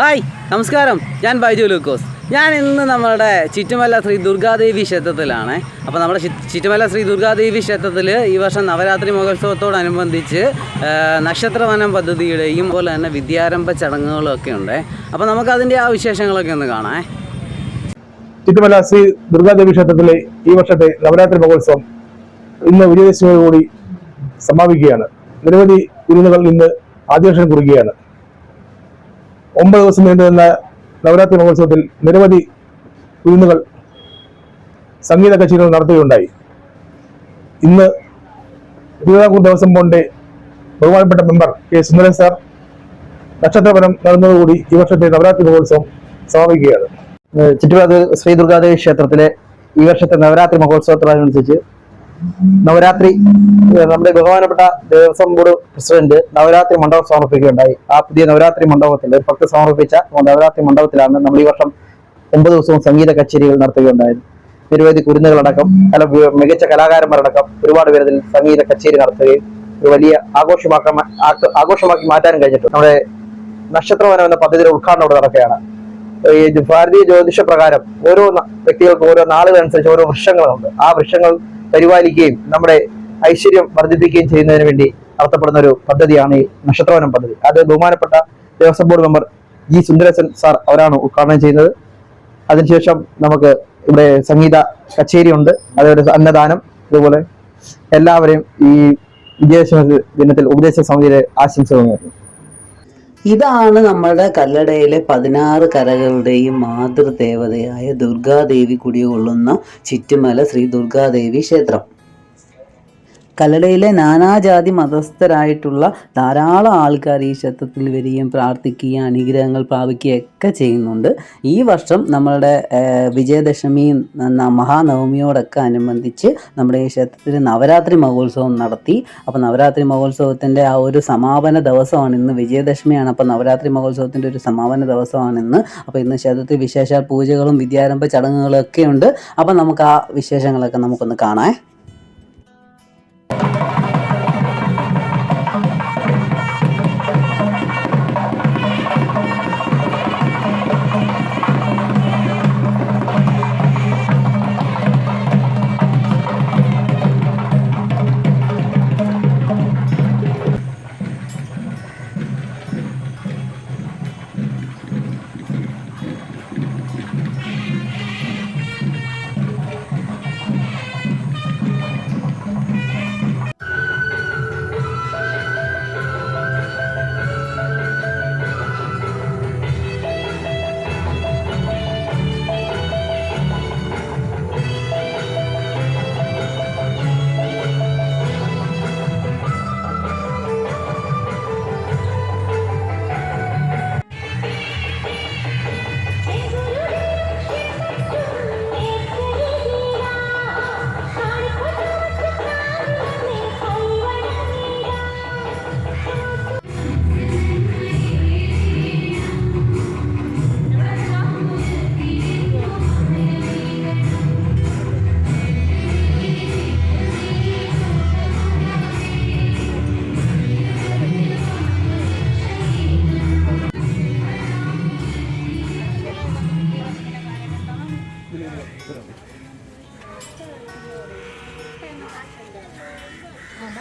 Hi നമസ്കാരം. ഞാൻ ബൈജു ലൂക്കോസ്. ഞാൻ ഇന്ന് നമ്മുടെ ചിറ്റുമല ശ്രീ ദുർഗാദേവി ക്ഷേത്രത്തിലാണ്. അപ്പോൾ നമ്മുടെ ചുറ്റുമല്ല ചിറ്റുമല ശ്രീ ദുർഗാദേവി ക്ഷേത്രത്തിൽ ഈ വർഷം നവരാത്രി മഹോത്സവത്തോടനുബന്ധിച്ച് നക്ഷത്രവനം പദ്ധതിയുടെയും പോലെ തന്നെ വിദ്യാരംഭ ചടങ്ങുകളും ഒക്കെ ഉണ്ട്. അപ്പോൾ നമുക്ക് അതിന്റെ ആ വിശേഷങ്ങളൊക്കെ ഒന്ന് കാണാം ചിറ്റുമല ശ്രീ ദുർഗാദേവി ക്ഷേത്രത്തിലെ ഈ വർഷത്തെ നവരാത്രി മഹോത്സവം ഇന്ന് വിജയദശമിയോടുകൂടി സമാപിക്കുകയാണ്. നിരവധി ഇരുന്നുകൾ ഇന്ന് ആദ്യാക്ഷരം കുറിക്കുകയാണ്. ഒമ്പത് ദിവസം നീണ്ടുനിന്ന നവരാത്രി മഹോത്സവത്തിൽ നിരവധി വിരുന്നുകൾ സംഗീത കച്ചേരികൾ നടത്തുകയുണ്ടായി. ഇന്ന് തിരുവിതാംകൂർ ദേവസ്വം ബോർഡിന്റെ ബഹുമാനപ്പെട്ട മെമ്പർ കെ സുന്ദരൻ സാർ നക്ഷത്രപരം നടന്നതോടുകൂടി ഈ വർഷത്തെ നവരാത്രി മഹോത്സവം സമാപിക്കുകയാണ്. ചുറ്റുപാട് ശ്രീ ദുർഗാദേവി ക്ഷേത്രത്തിലെ ഈ വർഷത്തെ നവരാത്രി മഹോത്സവത്തോടനുബന്ധിച്ച് നവരാത്രി നമ്മുടെ ബഹുമാനപ്പെട്ട ദേവസ്വം ബോർഡ് പ്രസിഡന്റ് നവരാത്രി മണ്ഡപം സമർപ്പിക്കുകയുണ്ടായി. ആ പുതിയ നവരാത്രി മണ്ഡപത്തിൽ ഒരു ഭക്തി സമർപ്പിച്ച നവരാത്രി മണ്ഡപത്തിലാണ് നമ്മൾ ഈ വർഷം ഒമ്പത് ദിവസവും സംഗീത കച്ചേരികൾ നടത്തുകയുണ്ടായത്. നിരവധി കുരുന്നുകളടക്കം അല്ല മികച്ച കലാകാരന്മാരടക്കം ഒരുപാട് പേര് ഇതിൽ സംഗീത കച്ചേരി നടത്തുകയും ഒരു വലിയ ആഘോഷമാക്കാൻ ആഘോഷമാക്കി മാറ്റാനും കഴിഞ്ഞിട്ടുണ്ട്. നമ്മുടെ നക്ഷത്രവനം എന്ന പദ്ധതിയുടെ ഉദ്ഘാടനം ഇവിടെ നടക്കുകയാണ്. ഈ ഭാരതീയ ജ്യോതിഷ പ്രകാരം ഓരോ വ്യക്തികൾക്ക് ഓരോ നാളുകൾ അനുസരിച്ച് ഓരോ വൃക്ഷങ്ങളുണ്ട്. ആ വൃക്ഷങ്ങൾ പരിപാലിക്കുകയും നമ്മുടെ ഐശ്വര്യം വർദ്ധിപ്പിക്കുകയും ചെയ്യുന്നതിന് വേണ്ടി നടത്തപ്പെടുന്ന ഒരു പദ്ധതിയാണ് ഈ നക്ഷത്രവനം പദ്ധതി. അത് ബഹുമാനപ്പെട്ട Devaswom board member G Sundarasan sir അവരാണ് ഉദ്ഘാടനം ചെയ്യുന്നത്. അതിനുശേഷം നമുക്ക് ഇവിടെ സംഗീത കച്ചേരി ഉണ്ട് അതേപോലെ അന്നദാനം അതുപോലെ എല്ലാവരെയും ഈ വിജയദശമി ദിനത്തിൽ ഉപദേശ സമിതിയുടെ ആശംസകൾ നേരുന്നു. ഇതാണ് നമ്മുടെ കല്ലടയിലെ പതിനാറ് കരകളുടെയും മാതൃദേവതയായ ദുർഗാദേവി കുടികൊള്ളുന്ന ചുറ്റുമല ശ്രീ ദുർഗാദേവി ക്ഷേത്രം. കല്ലടയിലെ നാനാജാതി മതസ്ഥരായിട്ടുള്ള ധാരാളം ആൾക്കാർ ഈ ക്ഷേത്രത്തിൽ വരികയും പ്രാർത്ഥിക്കുകയും അനുഗ്രഹങ്ങൾ പ്രാപിക്കുകയും ഒക്കെ ചെയ്യുന്നുണ്ട്. ഈ വർഷം നമ്മളുടെ വിജയദശമി വിജയദശമിയും മഹാനവമിയോടൊക്കെ അനുബന്ധിച്ച് നമ്മുടെ ഈ ക്ഷേത്രത്തിൽ നവരാത്രി മഹോത്സവം നടത്തി. അപ്പോൾ നവരാത്രി മഹോത്സവത്തിന്റെ ആ ഒരു സമാപന ദിവസമാണ് ഇന്ന്. വിജയദശമിയാണ്. അപ്പോൾ നവരാത്രി മഹോത്സവത്തിന്റെ ഒരു സമാപന ദിവസമാണ് ഇന്ന്. അപ്പോൾ ഇന്ന് ക്ഷേത്രത്തിൽ വിശേഷ പൂജകളും വിദ്യാരംഭ ചടങ്ങുകളൊക്കെ ഉണ്ട്. അപ്പോൾ നമുക്ക് ആ വിശേഷങ്ങളൊക്കെ നമുക്കൊന്ന് കാണാം.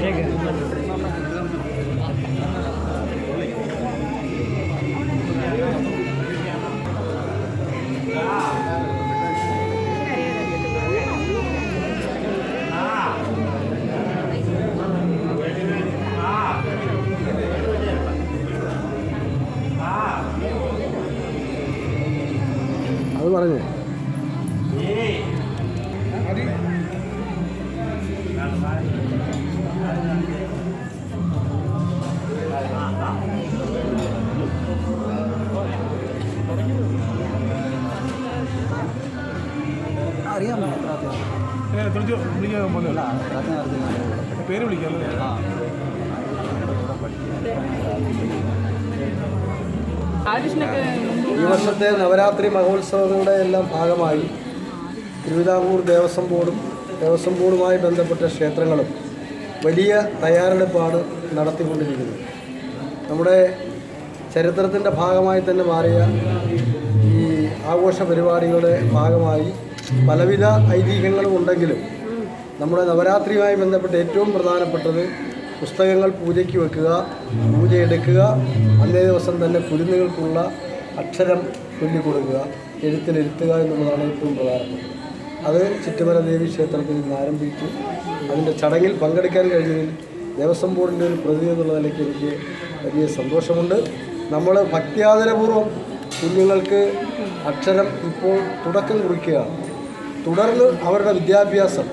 ಹೇಗೆ അത് പറഞ്ഞു അറിയാം വിളിക്കാൻ പോകുന്നില്ല പേര് വിളിക്കാം ഈ വർഷത്തെ നവരാത്രി മഹോത്സവങ്ങളുടെ എല്ലാം ഭാഗമായി തിരുവിതാംകൂർ ദേവസ്വം ബോർഡും ദേവസ്വം ബോർഡുമായി ബന്ധപ്പെട്ട ക്ഷേത്രങ്ങളും വലിയ തയ്യാറെടുപ്പാണ് നടത്തിക്കൊണ്ടിരിക്കുന്നത്. നമ്മുടെ ചരിത്രത്തിന്റെ ഭാഗമായി തന്നെ മാറിയ ഈ ആഘോഷ പരിപാടികളുടെ ഭാഗമായി പലവിധ ഐതിഹ്യങ്ങളും ഉണ്ടെങ്കിലും നമ്മുടെ നവരാത്രിയുമായി ബന്ധപ്പെട്ട് ഏറ്റവും പ്രധാനപ്പെട്ടത് പുസ്തകങ്ങൾ പൂജയ്ക്ക് വെക്കുക പൂജയെടുക്കുക അന്നേ ദിവസം തന്നെ കുരുന്നുകൾക്കുള്ള അക്ഷരം ചൊല്ലിക്കൊടുക്കുക എഴുത്തിലിരുത്തുക എന്നുള്ളതാണ് ഏറ്റവും പ്രധാനപ്പെട്ടത് അത് ചിറ്റുമല ദേവി ക്ഷേത്രത്തിൽ നിന്ന് ആരംഭിച്ചു അതിന്റെ ചടങ്ങിൽ പങ്കെടുക്കാൻ കഴിഞ്ഞതിൽ ദേവസ്വം ബോർഡിന്റെ ഒരു പ്രതിനിധി എന്നുള്ള നിലയ്ക്ക് എനിക്ക് വലിയ സന്തോഷമുണ്ട്. നമ്മൾ ഭക്തിയാദരപൂർവം കുഞ്ഞുങ്ങൾക്ക് അക്ഷരം ഇപ്പോൾ തുടക്കം കുറിക്കുകയാണ്. തുടർന്ന് അവരുടെ വിദ്യാഭ്യാസം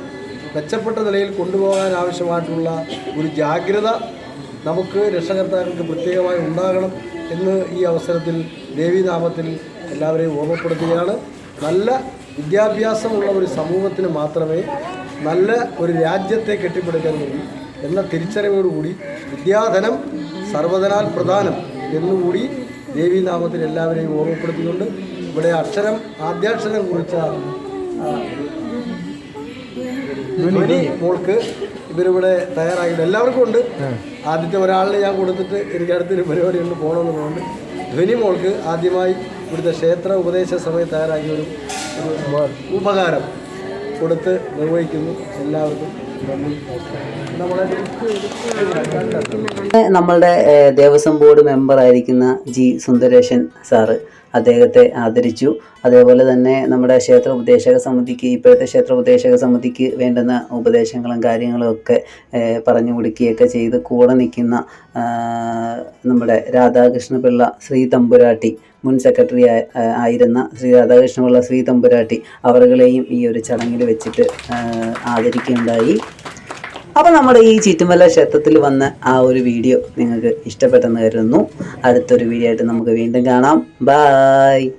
മെച്ചപ്പെട്ട നിലയിൽ കൊണ്ടുപോകാൻ ആവശ്യമായിട്ടുള്ള ഒരു ജാഗ്രത നമുക്ക് രക്ഷകർത്താക്കൾക്ക് പ്രത്യേകമായി ഉണ്ടാകണം എന്ന് ഈ അവസരത്തിൽ ദേവീനാമത്തിൽ എല്ലാവരെയും ഓർമ്മപ്പെടുത്തുകയാണ്. നല്ല വിദ്യാഭ്യാസമുള്ള ഒരു സമൂഹത്തിന് മാത്രമേ നല്ല ഒരു രാജ്യത്തെ കെട്ടിപ്പടുക്കാൻ കഴിയൂ എന്ന തിരിച്ചറിവോടുകൂടി വിദ്യാധനം സർവതനാൽ പ്രധാനം എന്നുകൂടി ദേവീനാമത്തിൽ എല്ലാവരെയും ഓർമ്മപ്പെടുത്തിക്കൊണ്ട് ഇവിടെ അക്ഷരം ആദ്യാക്ഷരം കുറിച്ച ധ്വനി മോൾക്ക് ഇവരിവിടെ തയ്യാറായിട്ടുണ്ട് എല്ലാവർക്കും ഉണ്ട്. ആദ്യത്തെ ഒരാളിനെ ഞാൻ കൊടുത്തിട്ട് എനിക്ക് അടുത്തൊരു പരിപാടി ഉണ്ട് പോകണമെന്നുള്ളതുകൊണ്ട് ധ്വനി മോൾക്ക് ആദ്യമായി ഇവിടുത്തെ ക്ഷേത്ര ഉപദേശ സമയത്ത് തയ്യാറാക്കിയ ഒരു ഉപകാരം കൊടുത്ത് നിർവഹിക്കുന്നു എല്ലാവർക്കും. നമ്മളുടെ ദേവസ്വം ബോർഡ് മെമ്പർ ആയിരിക്കുന്ന ജി സുന്ദരേശൻ സാറ് അദ്ദേഹത്തെ ആദരിച്ചു. അതേപോലെ തന്നെ നമ്മുടെ ക്ഷേത്ര ഉപദേശക സമിതിക്ക് ഇപ്പോഴത്തെ ക്ഷേത്ര ഉപദേശക സമിതിക്ക് വേണ്ടുന്ന ഉപദേശങ്ങളും കാര്യങ്ങളും ഒക്കെ പറഞ്ഞു കൊടുക്കുകയൊക്കെ ചെയ്ത് കൂടെ നിൽക്കുന്ന നമ്മുടെ രാധാകൃഷ്ണപിള്ള ശ്രീ തമ്പുരാട്ടി മുൻ സെക്രട്ടറി ആയ- ആയിരുന്ന ശ്രീ രാധാകൃഷ്ണപിള്ള ശ്രീ തമ്പുരാട്ടി അവരുകളെയും ഈ ഒരു ചടങ്ങിൽ വെച്ചിട്ട് ആദരിക്കുകയുണ്ടായി. അപ്പോൾ നമ്മുടെ ഈ ചുറ്റുമല ക്ഷേത്രത്തിൽ വന്ന ആ ഒരു വീഡിയോ നിങ്ങൾക്ക് ഇഷ്ടപ്പെട്ടെന്ന് കരുതുന്നു. അടുത്തൊരു വീഡിയോ ആയിട്ട് നമുക്ക് വീണ്ടും കാണാം. ബായ്